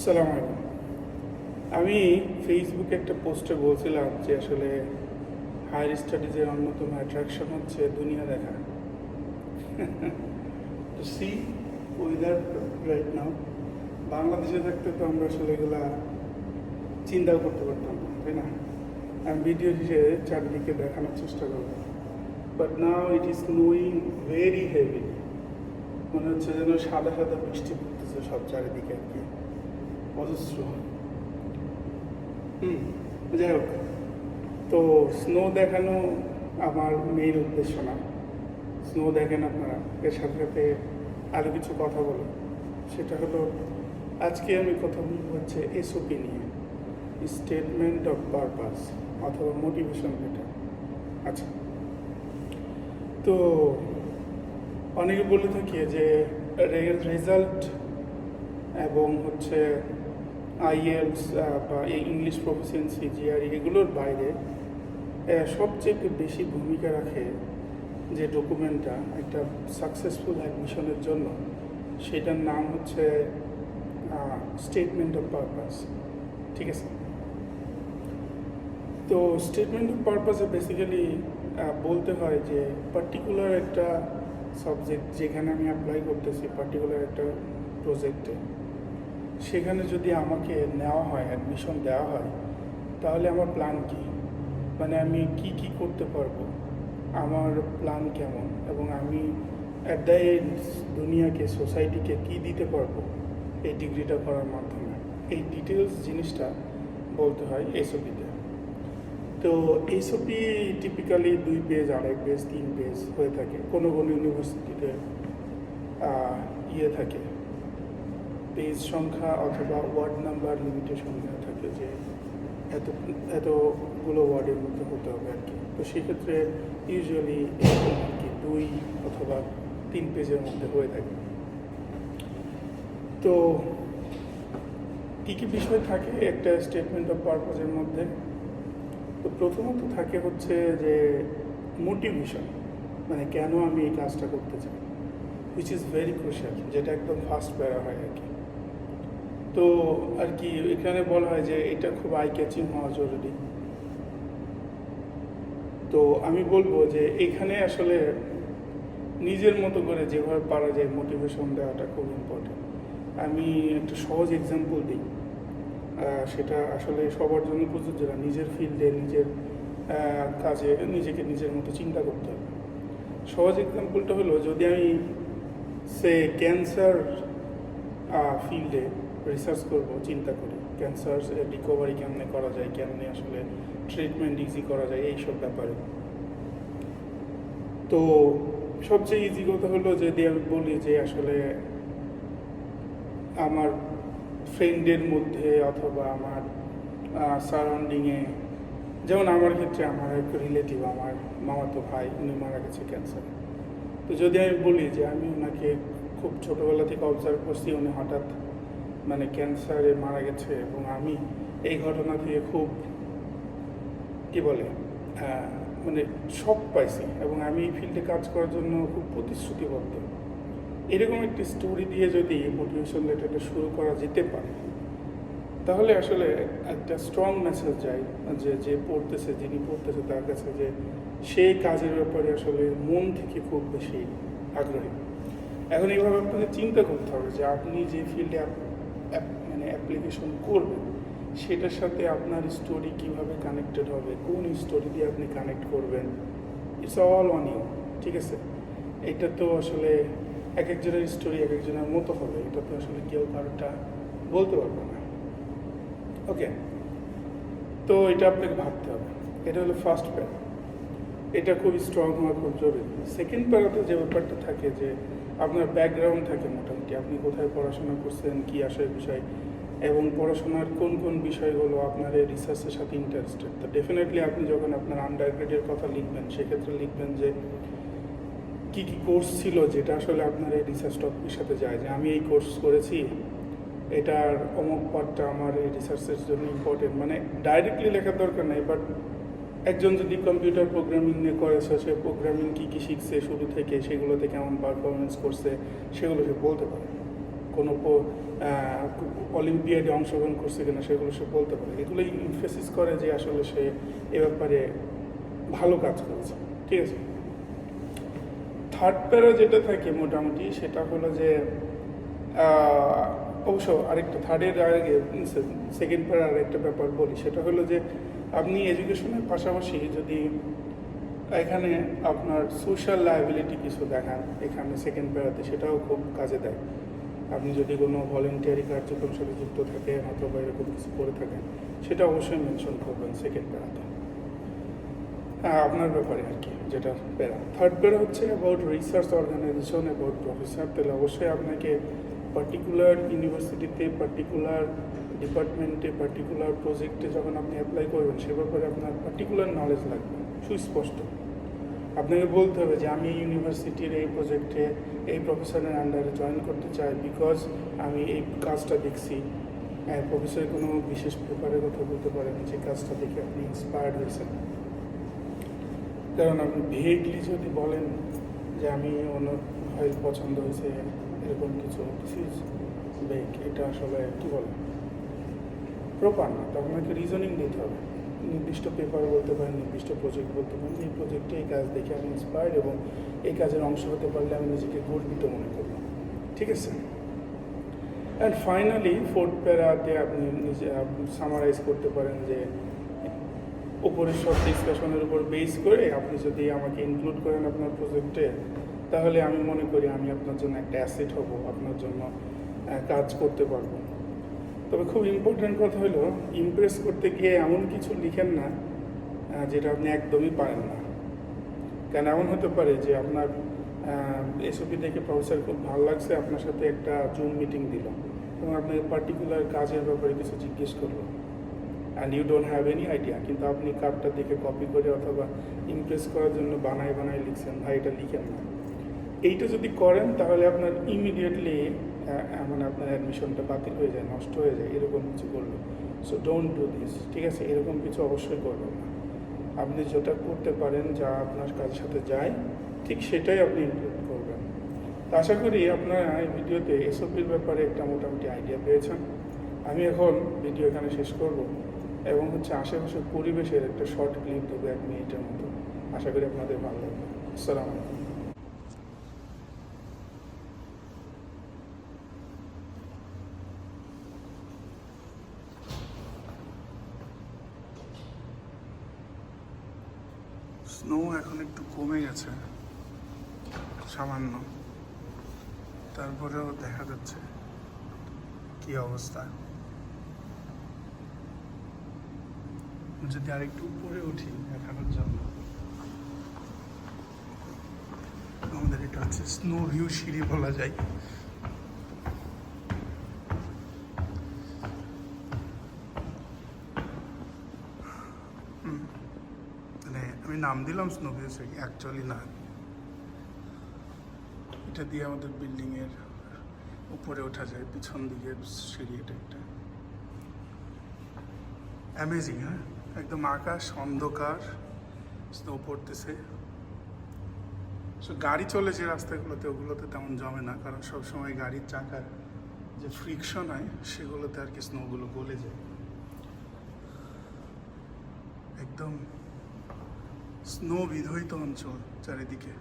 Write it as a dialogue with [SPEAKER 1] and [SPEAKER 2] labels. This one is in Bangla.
[SPEAKER 1] সালাম আলাইকুম। আমি ফেসবুকে একটা পোস্টে বলছিলাম যে আসলে হায়ার স্টাডিজের অন্যতম অ্যাট্রাকশন হচ্ছে দুনিয়া দেখা। তো সি ওয়েদার রাইট নাও বাংলাদেশে থাকতে তো আমরা আসলে এগুলা চিন্তাও করতে পারতাম না, তাই না? আমি ভিডিও হিসেবে চারদিকে দেখানোর চেষ্টা করব। But now it is snowing very heavy মনে হচ্ছে যেন সাদা সাদা বৃষ্টি পড়তেছে সব চারিদিকে আর কি। অজস্র হুম যাই হোক তো স্নো দেখানো আমার মেইন উদ্দেশ্য না। স্নো দেখেন আপনারা, এর সাথে সাথে আরও কিছু কথা বলো সেটা হলো, আজকে আমি কথা বলব হচ্ছে এসওপি নিয়ে। স্টেটমেন্ট অফ পারপাস অথবা মোটিভেশন লেটার আচ্ছা। তো অনেকে বলে থাকি যে রেজাল্ট এবং হচ্ছে আইএলস বা ইংলিশ প্রফিসিয়েন্সি জিআরই এগুলোর বাইরে সবচেয়ে বেশি ভূমিকা রাখে যে ডকুমেন্টটা, একটা সাকসেসফুল অ্যাডমিশনের জন্য। সেটার নাম হচ্ছে স্টেটমেন্ট অফ পারপাস ঠিক আছে? তো স্টেটমেন্ট অফ পারপাসে বেসিক্যালি বলতে হয় যে পার্টিকুলার একটা সাবজেক্ট যেখানে আমি অ্যাপ্লাই করতেছি পার্টিকুলার একটা প্রজেক্টে সেখানে যদি আমাকে নেওয়া হয় অ্যাডমিশন দেওয়া হয়, তাহলে আমার প্ল্যান কি? মানে আমি কি কি করতে পারব? আমার প্ল্যান কেমন? এবং আমি অ্যাট দ্য এন্ড দুনিয়াকে সোসাইটিকে কি দিতে পারব? এই ডিগ্রিটা করার মাধ্যমে। এই ডিটেলস জিনিসটা বলতে হয় এসওপিতে তো এসওপি টিপিক্যালি দুই পেজ আড়াই পেজ তিন পেজ হয়ে থাকে। কোনো কোনো ইউনিভার্সিটিতে ইয়ে থাকে। পেজ সংখ্যা অথবা ওয়ার্ড নাম্বার লিমিটেশন দেওয়া থাকে যে এত, এতগুলো ওয়ার্ডের মধ্যে হতে হবে আর কি। তো সেক্ষেত্রে ইউজুয়ালি আর কি দুই অথবা তিন পেজের মধ্যে হয়ে থাকে। তো কী কী বিষয় থাকে একটা স্টেটমেন্ট অফ পারপাসের মধ্যে? তো প্রথমত থাকে হচ্ছে যে মোটিভেশন মানে কেন আমি এই কাজটা করতে চাই? হুইচ ইজ ভেরি ক্রুশিয়াল যেটা একদম ফার্স্ট প্যারা হয় আর কি। তো আর কি এখানে বলা হয় যে এটা খুব আই ক্যাচিং হওয়া জরুরি। তো আমি বলব যে এখানে আসলে নিজের মতো করে যেভাবে পারা যায় মোটিভেশন দেওয়াটা খুব ইম্পর্টেন্ট আমি একটা সহজ এক্সাম্পল দিই। সেটা আসলে সবার জন্য প্রযোজ্য না, নিজের ফিল্ডে নিজের কাজে নিজেকে নিজের মতো চিন্তা করতে হবে। সহজ এক্সাম্পলটা হলো, যদি আমি সে ক্যান্সার ফিল্ডে রিসার্চ করব, চিন্তা করি। ক্যান্সার রিকভারি কেমনে করা যায়, কেমনে আসলে ট্রিটমেন্ট ইজি করা যায়, এইসব ব্যাপারে। তো সবচেয়ে ইজি কথা হলো যদি আমি বলি যে, আসলে আমার ফ্রেন্ডের মধ্যে অথবা আমার সারাউন্ডিংয়ে যেমন আমার ক্ষেত্রে আমার এক রিলেটিভ আমার মামাতো ভাই, উনি মারা গেছে ক্যান্সার তো যদি আমি বলি যে, আমি ওনাকে খুব ছোটোবেলা থেকে অবজার্ভ করছি, উনি হঠাৎ মানে ক্যান্সারে মারা গেছে এবং আমি এই ঘটনা থেকে খুব, কি বলে মানে শখ পাইছি এবং আমি এই ফিল্ডে কাজ করার জন্য খুব প্রতিশ্রুতিবদ্ধ। এরকম একটি স্টোরি দিয়ে যদি মোটিভেশন লেটারটা শুরু করা যেতে পারে, তাহলে আসলে একটা স্ট্রং মেসেজ যায় যে যে পড়তেছে, যিনি পড়তেছে তার কাছে যে সেই কাজের ব্যাপারে আসলে মন থেকে খুব বেশি আগ্রহী। এখন এইভাবে আপনাকে চিন্তা করতে হবে যে আপনি যে ফিল্ডে মানে অ্যাপ্লিকেশন করবেন, সেটার সাথে আপনার স্টোরি কীভাবে কানেক্টেড হবে, কোন স্টোরি দিয়ে আপনি কানেক্ট করবেন ইটস অল অন ইউ ঠিক আছে? এটা তো আসলে এক একজনের স্টোরি এক একজনের মতো হবে, এটা তো আসলে কেউ কারোটা বলতে পারবে না। ওকে তো এটা আপনাকে ভাবতে হবে, এটা হলো ফার্স্ট প্যারা এটা খুবই স্ট্রং হওয়া খুব জরুরি সেকেন্ড প্যারাতে যে ব্যাপারটা থাকে যে, আপনার ব্যাকগ্রাউন্ড থাকে মোটামুটি। আপনি কোথায় পড়াশোনা করছেন, কী আশয় বিষয়, এবং পড়াশোনার কোন কোন বিষয়গুলো আপনার এই রিসার্চের সাথে ইন্টারেস্টেড তো ডেফিনেটলি আপনি যখন আপনার আন্ডার গ্রেডের কথা লিখবেন, সেক্ষেত্রে লিখবেন যে, কী কী কোর্স ছিল যেটা আসলে আপনার এই রিসার্চ টপিকের সাথে যায়? যে আমি এই কোর্স করেছি, এটার অমুক পার্টটা আমার এই রিসার্চের জন্য ইম্পর্টেন্ট মানে ডাইরেক্টলি লেখার দরকার নেই বাট একজন যদি কম্পিউটার প্রোগ্রামিং নিয়ে করেছে সে প্রোগ্রামিং কী কী শিখছে, শুরু থেকে সেগুলোতে কেমন পারফরমেন্স করছে, সেগুলো সে বলতে পারে। কোনো অলিম্পিয়াডে অংশগ্রহণ করছে কিনা, সেগুলো সে বলতে পারে। এগুলোই ইনফেসিস করে যে আসলে সে এ ব্যাপারে ভালো কাজ করেছে। ঠিক আছে? থার্ড প্যারা যেটা থাকে মোটামুটি, সেটা হলো যে অবশ্য আরেকটা থার্ডের আগে সেকেন্ড প্যারার আরেকটা ব্যাপার বলি। সেটা হলো যে আপনি এডুকেশনের পাশাপাশি যদি এখানে আপনার সোশ্যাল লাইবিলিটি কিছু দেখান, এখানে সেকেন্ড প্যারাতে সেটাও খুব কাজে দেয়। আপনি যদি কোনো ভলেন্টিয়ারি কার্যক্রম সাথে যুক্ত থাকেন অথবা এরকম কিছু করে থাকেন, সেটা অবশ্যই মেনশন করবেন সেকেন্ড প্যারাতে হ্যাঁ আপনার ব্যাপারে আর কি, যেটা প্যারা থার্ড প্যারা হচ্ছে about research organisation about professor তাহলে অবশ্যই আপনাকে পার্টিকুলার ইউনিভার্সিটিতে পার্টিকুলার ডিপার্টমেন্টে পার্টিকুলার প্রজেক্টে যখন আপনি অ্যাপ্লাই করবেন, সে ব্যাপারে আপনার পার্টিকুলার নলেজ লাগবে, সুস্পষ্ট। আপনাকে বলতে হবে যে, আমি ইউনিভার্সিটির এই প্রজেক্টে এই প্রফেসরের আন্ডারে জয়েন করতে চাই বিকজ আমি এই কাজটা দেখছি। প্রফেসরের কোনো বিশেষ পেপারের কথা বলতে পারেন যে কাজটা দেখে আপনি ইন্সপায়ার্ড হয়েছেন। কারণ আপনি ভেগলি যদি বলেন যে, আমি অন্য ফাইল পছন্দ হয়েছে, এরকম কিছু দিস এটা আসলে কী বলে? প্রপার না, তখন আপনাকে রিজনিং দিতে হবে। নির্দিষ্ট পেপার বলতে পারেন, নির্দিষ্ট প্রজেক্ট বলতে পারেন এই প্রজেক্টে এই কাজ দেখে আমি ইন্সপায়ার্ড এবং এই কাজের অংশ হতে পারলে আমি নিজেকে গর্বিত মনে করব ঠিক আছে? অ্যান্ড ফাইনালি ফোর্থ প্যারাতে আপনি নিজে সামারাইজ করতে পারেন যে উপরের সব ডিসকাশনের উপর বেস করে আপনি যদি আমাকে ইনক্লুড করেন আপনার প্রজেক্টে তাহলে আমি মনে করি আমি আপনার জন্য একটা অ্যাসেট হব, আপনার জন্য কাজ করতে পারব। তবে খুব ইম্পর্ট্যান্ট কথা হলো ইমপ্রেস করতে গিয়ে এমন কিছু লিখেন না যেটা আপনি একদমই পারেন না। কেন এমন হতে পারে যে আপনার এসওপি দেখে প্রফেসর খুব ভালো লাগছে, আপনার সাথে একটা জুম মিটিং দিল, এবং আপনাকে পার্টিকুলার কাজের ব্যাপারে কিছু জিজ্ঞেস করল। And you don't have any idea কিন্তু আপনি কার্ডটা দেখে কপি করে অথবা ইমপ্রেস করার জন্য বানায় বানায় লিখছেন, ভাই এটা লিখেন না। এইটা যদি করেন, তাহলে আপনার ইমিডিয়েটলি মানে আপনার অ্যাডমিশনটা বাতিল হয়ে যায়, নষ্ট হয়ে যায়, এরকম কিছু করল। সো ডোন্ট ডু দিস ঠিক আছে? এরকম কিছু অবশ্যই করবেন না। আপনি যেটা করতে পারেন, যা আপনার কাজের সাথে যায়, ঠিক সেটাই আপনি ইনক্লুড করবেন। তো আশা করি আপনারা এই ভিডিওতে এসওপির ব্যাপারে একটা মোটামুটি আইডিয়া পেয়েছেন। আমি এখন ভিডিও এখানে শেষ করব এবং হচ্ছে আশেপাশের পরিবেশের একটা শর্ট ক্লিপ দেবো এক মিনিটের মতো। আশা করি আপনাদের ভালো লাগবে। আসসালামু আলাইকুম। স্নো এখন একটু কমে গেছে, সামান্য। তারপরেও দেখা যাচ্ছে কি অবস্থা। যদি আরেকটু উপরে উঠি দেখানোর জন্য। আমাদের এটা হচ্ছে স্নো ভিউ সিঁড়ি বলা যায় হুম। মানে আমি নাম দিলাম স্নো ভিউ অ্যাকচুয়ালি না। এটা দিয়ে আমাদের বিল্ডিংয়ের উপরে ওঠা যায়, পিছন দিকের সিঁড়ি এটা একটা। অ্যামেজিং হ্যাঁ? একদম আকাশ, অন্ধকার স্নো পড়তেছে। সো গাড়ি চলে যে রাস্তাগুলোতে, ওগুলোতে তেমন জমে না, কারণ সবসময় গাড়ির চাকার যে ফ্রিকশন হয়, সেগুলোতে আর কি স্নোগুলো গলে যায়। একদম স্নো বিধরিত অঞ্চল চারিদিকে।